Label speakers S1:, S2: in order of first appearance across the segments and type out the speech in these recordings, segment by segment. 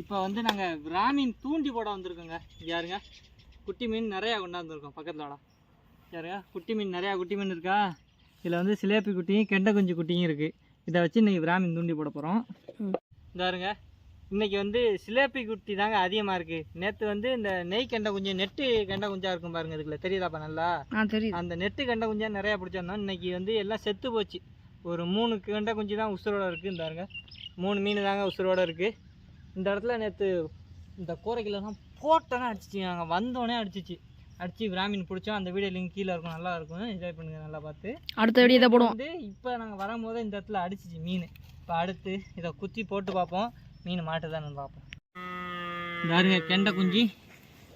S1: இப்போ வந்து நாங்கள் பிராமின் தூண்டி போட வந்திருக்கோங்க. யாருங்க? குட்டி மீன் நிறையா கொண்டாந்துருக்கோம். பக்கத்தில் வாடா. யாருங்க? குட்டி மீன் நிறையா குட்டி மீன் இருக்கா? இதில் வந்து சிலேப்பி குட்டியும் கெண்டை குஞ்சு குட்டியும் இருக்குது இதை வச்சு இன்றைக்கி பிராமின் தூண்டி போட போகிறோம். இந்தாருங்க இன்னைக்கு வந்து சிலேப்பி குட்டி தாங்க அதிகமாக இருக்குது நேற்று வந்து இந்த நெய் கெண்டை குஞ்சு நெட்டு கெண்டை குஞ்சா இருக்கும் பாருங்க இதுக்குள்ள. தெரியுதாப்பா நல்லா? அந்த நெட்டு கெண்டை குஞ்சா நிறையா பிடிச்சிருந்தோம். இன்னைக்கு வந்து எல்லாம் செத்து போச்சு. ஒரு மூணு கெண்டை குஞ்சு தான் உசுரோட இருக்குது இந்தாருங்க மூணு மீன் தாங்க உசுரோட இருக்குது இந்த இடத்துல நேற்று இந்த கோரைக்கிலலாம் போட்டோன்னே அடிச்சிச்சு. நாங்கள் வந்தோடனே அடிச்சிச்சு. அடிச்சு பிராமின் பிடிச்சோம் அந்த வீடியோ லிங்க் கீழே இருக்கும். நல்லா இருக்கும். என்ஜாய் பண்ணுங்க. நல்லா பார்த்து.
S2: அடுத்த வீடியோ இதை போடுவோம்.
S1: வந்து இப்போ நாங்கள் வரும்போது இந்த இடத்துல அடிச்சிச்சு மீன். இப்போ அடுத்து இதை குத்தி போட்டு பார்ப்போம். மீன் மாட்டுதான்னு பார்ப்போம். பாருங்க கெண்டை குஞ்சு.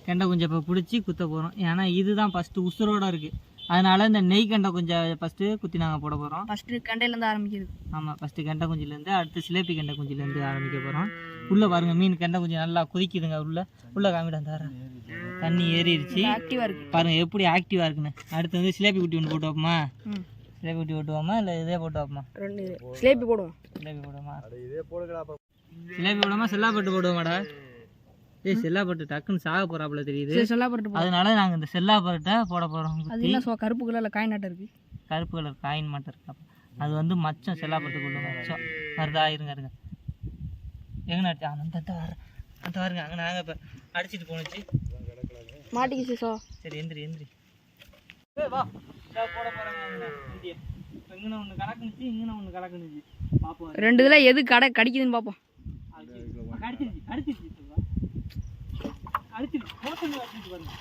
S1: கெண்டை குஞ்சை இப்போ பிடிச்சி குத்த போகிறோம் ஏன்னா இதுதான் ஃபஸ்ட்டு உசுரோட இருக்குது அதனால இந்த நெய் கெண்டை குஞ்சை ஃபஸ்ட்டு குத்தி நாங்கள் போட போகிறோம்
S2: ஃபஸ்ட்டு கண்டையிலேருந்து ஆரம்பிக்கிறது.
S1: ஆமாம் ஃபஸ்ட்டு கெண்டை குஞ்சிலேருந்து அடுத்து சிலேப்பி கெண்டை குஞ்சிலேருந்து ஆரம்பிக்க போகிறோம் உள்ளே பாருங்க மீன் கெண்டை குஞ்சு நல்லா குதிக்குதுங்க உள்ள. உள்ளே காமிடா தர தண்ணி ஏறிடுச்சு.
S2: ஆக்டிவாக இருக்குது
S1: பாருங்க எப்படி ஆக்டிவாக இருக்குன்னு. அடுத்து வந்து சிலேப்பி குட்டி ஒன்று போட்டு வைப்போமா
S2: ம்.
S1: சிலேப்பி குட்டி போட்டுவோமா இல்லை இதே போட்டு வைப்போமா
S2: ஸ்லேப்பி போடுவோம்.
S1: சிலேபி போடுமா சிலேபி போடாம செல்லாப்பட்டு போடுவோமாடா. ஏய் செல்லாப்பட்டு டக்குன்னு சாக போறாப்புல தெரியுது.
S2: சொல்லாப்பட்டு
S1: அதனால நாங்கள் இந்த செல்லாப்பட்டை போட போகிறோம்
S2: அது என்ன சோ கருப்பு கலரில் காய் நாட்டம் இருக்குது
S1: கருப்பு கலர் காயின் மட்டும் இருக்காப்ப அது வந்து மச்சம் செல்லாப்பட்டுக்குள்ள மச்சம். வருதா இருங்க இருங்க. எங்கே அடிச்சு அந்த வர அந்த பாருங்க அங்கே இப்போ அடிச்சிட்டு போணுச்சு.
S2: மாட்டிக்கிச்சு சோ.
S1: சரி எந்திரி எந்திரி. ஏய் வா. போட இப்போ இங்கே ஒன்று கலக்குனுச்சு இங்கே ஒன்று கலக்குனுச்சு. பார்ப்போம்
S2: ரெண்டு இதில் எது கடை கடிக்குதுன்னு பார்ப்போம்
S1: அடிச்சிருச்சு. அடிச்சிருச்சு சொல்லுவா அடிச்சிருச்சு போட்டோன்னு அடிச்சிருச்சு பாருங்க.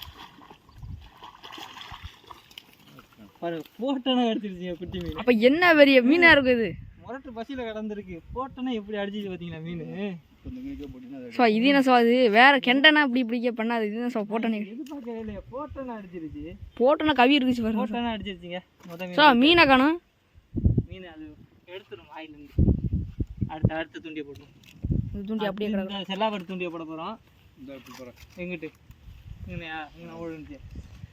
S1: பாருங்க குட்டி மீன்.
S2: அப்போ என்ன பெரிய மீனாக இருக்கும் இது
S1: முரட்டு பசியில் கடந்திருக்கு. போட்டோன்னா எப்படி அடிச்சிச்சு பார்த்தீங்களா மீன்?
S2: ஸோ இது என்ன சோ அது? வேற கெண்டனா இப்படி பிடிக்க பண்ணாது. இது என்ன சோ போட்டோன்னே?
S1: எதிர்பார்க்கவே இல்லையா. போட்டோன்னு அடிச்சிருச்சு.
S2: போட்டோன்னா கவி இருந்துச்சு பாருங்க.
S1: போட்டோன்னு அடிச்சிருச்சுங்க.
S2: ஸோ
S1: மீன்
S2: காணும்.
S1: மீன் அது எடுத்துரும் வாயிலிருந்து. அடுத்த அடுத்த துண்டியை போட்டுரும்
S2: இந்த தூண்டி அப்படியே கிடக்கும்.
S1: இந்த செல்லாப்பட்டு துண்டியை போட போகிறோம் எங்கிட்டு? இங்கனையா இங்கே ஓடுச்சு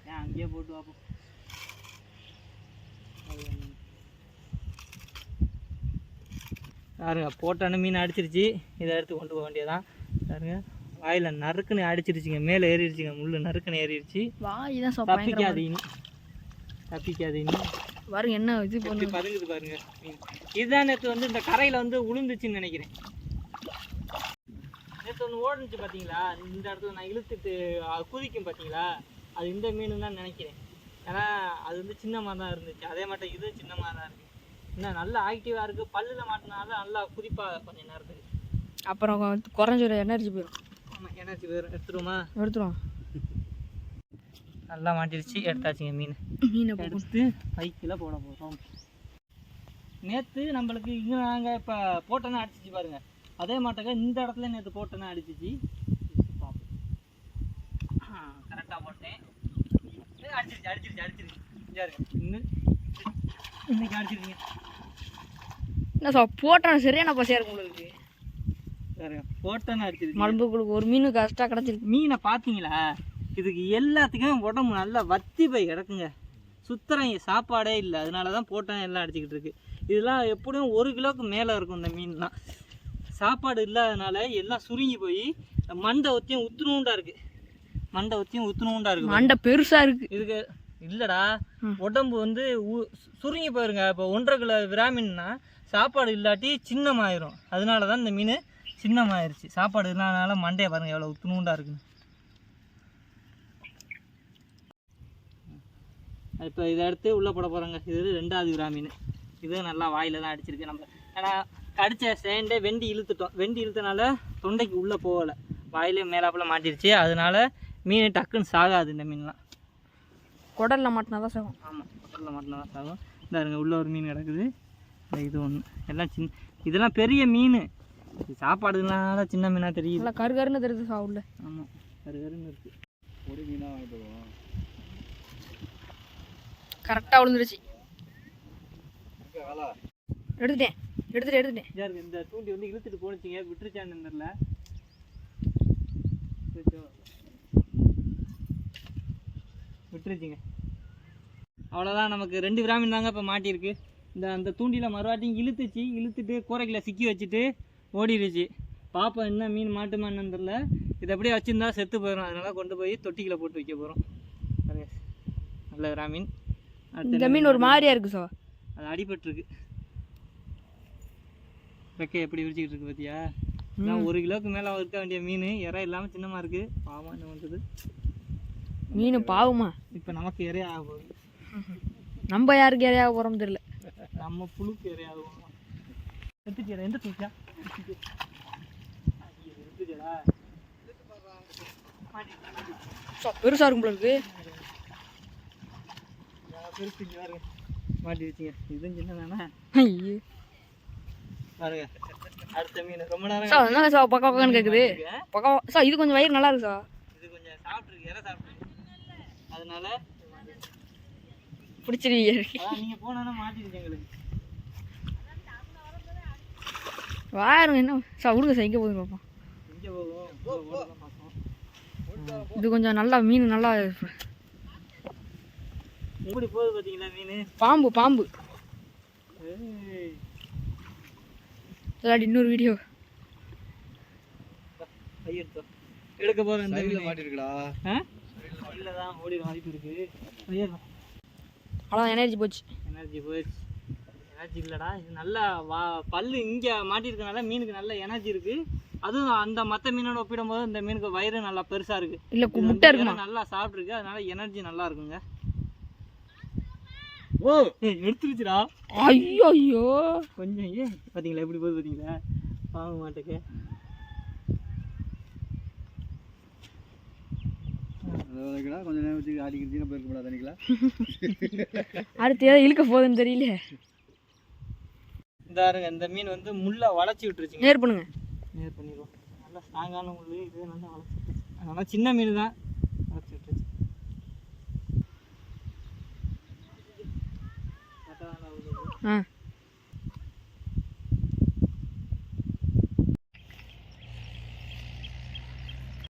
S1: ஏன் அங்கேயே போட்டு பார்ப்போம் பாருங்க போட்டான மீன் அடிச்சிருச்சு. இதை எடுத்து கொண்டு போக வேண்டியதான் பாருங்க வாயில் நறுக்குன்னு அடிச்சிருச்சுங்க. மேலே ஏறிடுச்சுங்க முள்ளு நறுக்குன்னு ஏறிடுச்சு.
S2: வாய் தான் சோ பயங்கரமா
S1: தப்பிக்காது இனி. தப்பிக்காது இனி.
S2: இருக்கு. பாருங்க என்ன இது
S1: பதுங்குது பாருங்க மீன். இதுதான் நேற்று வந்து இந்த கரையில் வந்து உளுந்துச்சுன்னு நினைக்கிறேன். நேற்று ஒன்று ஓடுனுச்சு பார்த்தீங்களா இந்த இடத்துல நான் இழுத்துட்டு குதிக்கும் பார்த்தீங்களா அது இந்த மீன் தான் நினைக்கிறேன். ஏன்னா அது வந்து சின்னமாக தான் இருந்துச்சு. அதே மட்டும் இது சின்னமாக தான் இருக்குது இன்னும் நல்லா ஆக்டிவாக இருக்குது பல்லில் மாட்டினால நல்லா குதிப்பாக கொஞ்சம் நேரத்துக்கு.
S2: அப்புறம் குறைஞ்ச ஒரு எனர்ஜி போயிடும்
S1: ஆமாம் எனர்ஜி வேறு. எடுத்துருமா
S2: எடுத்துருவோம்.
S1: நல்லா மாட்டிருச்சு. எடுத்தாச்சுங்க மீன்.
S2: மீனை போட்டு
S1: எடுத்து பைக்கில் போட போகிறோம் நேற்று நம்மளுக்கு இங்கே நாங்கள் இப்போ போட்டோன்னா அடிச்சிச்சு பாருங்க. அதே மாட்டங்க இந்த இடத்துல நேற்று போட்டோன்னா அடிச்சிச்சு. கரெக்டாக போட்டேன். அடிச்சிருச்சு அடிச்சிருச்சு அடிச்சிருச்சு. இன்னும் இன்னைக்கு அடிச்சிருக்கீங்க.
S2: என்ன சோ போட்டோம் சரியான பசியாக இருக்கும் உங்களுக்கு?
S1: பாருங்க போட்டோன்னு அடிச்சிருச்சு
S2: மரபுகளுக்கு ஒரு மீன் கஷ்டம் கிடச்சிருக்கு.
S1: மீனை பார்த்தீங்களா இதுக்கு எல்லாத்துக்கும் உடம்பு நல்லா வத்தி போய் கிடக்குங்க. சுத்தரம் சாப்பாடே இல்லை. அதனால தான் போட்டோம் எல்லாம் அடிச்சுக்கிட்டு இருக்கு. இதெல்லாம் எப்படியும் ஒரு கிலோவுக்கு மேலே இருக்கும் இந்த மீன்லாம். சாப்பாடு இல்லாதனால எல்லாம் சுருங்கி போய் மண்டை ஒத்தியும் உத்துணுண்டா இருக்கு. மண்டை ஒத்தியும் உத்துணுண்டா இருக்கு.
S2: மண்டை பெருசா இருக்கு.
S1: இதுக்கு இல்லைடா. உடம்பு வந்து சுருங்கி போயிருங்க. இப்போ ஒன்றரை கிலோ விராமின்னா சாப்பாடு இல்லாட்டி சின்னமாயிரும். அதனால தான் இந்த மீன் சின்னமாயிருச்சு. சாப்பாடு இல்லாதனால மண்டையை பாருங்க எவ்வளோ உத்துணுண்டா இருக்குன்னு. இப்போ இதை எடுத்து உள்ளே போட போகிறாங்க இது ரெண்டாவது விரா மீன் இது நல்லா வாயில தான் அடிச்சிருக்கு நம்ம. ஏன்னா கடிச்ச சேண்டே வெண்டி இழுத்துட்டோம். வெண்டி இழுத்தனால தொண்டைக்கு உள்ளே போகலை. வாயிலே மேலாப்புல மாட்டிருச்சு. அதனால மீன் டக்குன்னு சாகாது இந்த மீன்லாம்.
S2: குடல்ல மாட்டினா தான் சாகும்.
S1: ஆமாம் பக்கத்தில் மட்டும் தான் சாகும். இந்த இருங்க உள்ள ஒரு மீன் கிடக்குது. இந்த இது ஒன்று எல்லாம் சின்ன இதெல்லாம் பெரிய மீன். இது சாப்பாடுனால சின்ன மீனாக தெரியுது.
S2: நல்லா கரு கருன்னு தெரியுது சா உள்ள
S1: ஆமாம் கரு கருன்னு இருக்குது ஒரு மீனாக வாங்கிட்டு
S2: கரெக்டாக விழுந்துருச்சு எடுத்துட்டேன். எடுத்துட்டேன் எடுத்துட்டேன்
S1: இந்த தூண்டி வந்து இழுத்துட்டு போனுச்சிங்க விட்டுருச்சான்னு தெரில விட்டுருச்சுங்க. அவ்வளோதான் நமக்கு ரெண்டு கிராமின் தாங்க இப்போ மாட்டியிருக்கு. இந்த அந்த தூண்டியில் மறுவாட்டியும் இழுத்துச்சு. இழுத்துட்டு கூரைக்கில் சிக்கி வச்சுட்டு ஓடிடுச்சு. பாப்போம் என்ன மீன் மாட்டுமான்னு தெரில இது அப்படியே வச்சிருந்தா செத்து போயிடும் அதனால கொண்டு போய் தொட்டிக்கில் போட்டு வைக்க போகிறோம் நல்ல விரா மீன் அடுத்து
S2: இந்த மீன் ஒரு மாதிரியா இருக்கு சோ.
S1: அது அடிபட்டிருக்கு. ரெக்கை எப்படி விரிச்சிக்கிட்டு இருக்கு பார்த்தியா நான் ஒரு கிலோவுக்கு மேலே இருக்க வேண்டிய மீன் இறை இல்லாமல் சின்னமாக இருக்குது பாவம் என்ன பண்ணுறது
S2: மீன் பாவமா?
S1: இப்போ நமக்கு இறைய ஆக போகுது.
S2: நம்ம யாருக்கு யாரையா போகிறோம் தெரியல.
S1: நம்ம புழுக்கு இறைய ஆகும் எடுத்துச்சிடா எந்த தூக்கியா எடுத்துச்சடா
S2: சோ பெருசா இருக்கும் போல இருக்கு.
S1: பெருசு மாட்டி வச்சுங்க. இதுவும் சின்னதானே?
S2: ஐயோ.
S1: பாருங்க. அடுத்த மீன். ரொம்ப நேரம்
S2: சோ என்ன சோ பக்கம் பக்கம்னு கேக்குது.
S1: இருக்கு.
S2: பக்கம் சோ இது கொஞ்சம் வயிறு நல்லா இருக்கு சோ
S1: இது கொஞ்சம் சாப்பிட்ருக்கு இறை சாப்பிட்ருக்கு அதனால
S2: பிடிச்சிருவீங்க
S1: அதான் நீங்கள் போனோன்னா மாட்டிருச்சு எங்களுக்கு.
S2: வாருங்க என்ன? சோ விடுங்க சார் போகுது பார்ப்போம்.
S1: போகும்
S2: இது கொஞ்சம் நல்லா மீன் நல்லா
S1: எப்படி போகுது பார்த்தீங்களா மீன்?
S2: பாம்பு பாம்பு. இல்லாட்டி இன்னொரு வீடியோ
S1: எடுக்க மீன்
S3: மாட்டிருக்கடா.
S1: ஆ? சைடில் தான் ஓடி வாய்ப்பு
S2: அவ்வளோ எனர்ஜி போச்சு.
S1: எனர்ஜி போயிடுச்சு. எனர்ஜி இல்லைடா இது நல்லா வா பல்லு இங்கே மாட்டியிருக்கனால மீனுக்கு நல்ல எனர்ஜி இருக்குது அதுவும் அந்த மற்ற மீனோட ஒப்பிடும்போது இந்த மீனுக்கு வயிறு நல்லா பெருசாக இருக்குது
S2: இல்லை முட்டை இருக்குமா?
S1: நல்லா சாப்பிட்ருக்கு அதனால எனர்ஜி நல்லா இருக்குங்க. ஓ எடுத்துருச்சுடா.
S2: ஐயோ ஐயோ
S1: கொஞ்சம் ஏ பார்த்தீங்களா எப்படி போகுது பார்த்தீங்களா வாங்க மாட்டேக்கு.
S3: கொஞ்சம் நேரம் வச்சு ஆடிக்கிறீங்கன்னா போயிருக்க தண்ணிக்கல
S2: அடுத்து ஏதோ இழுக்க போகுதுன்னு தெரியல.
S1: இந்த பாருங்க இந்த மீன் வந்து முள்ளை வளைச்சி விட்டுருச்சுங்க.
S2: நேர் பண்ணுங்க.
S1: நேர் பண்ணிடுவோம். நல்லா ஸ்ட்ராங்கான முள் இது நல்லா வளைச்சி விட்டுருச்சு. அதனால சின்ன மீன் தான் வளைச்சி விட்டுருச்சு கரெக்டாக தான் ஆகுது.
S2: ஆ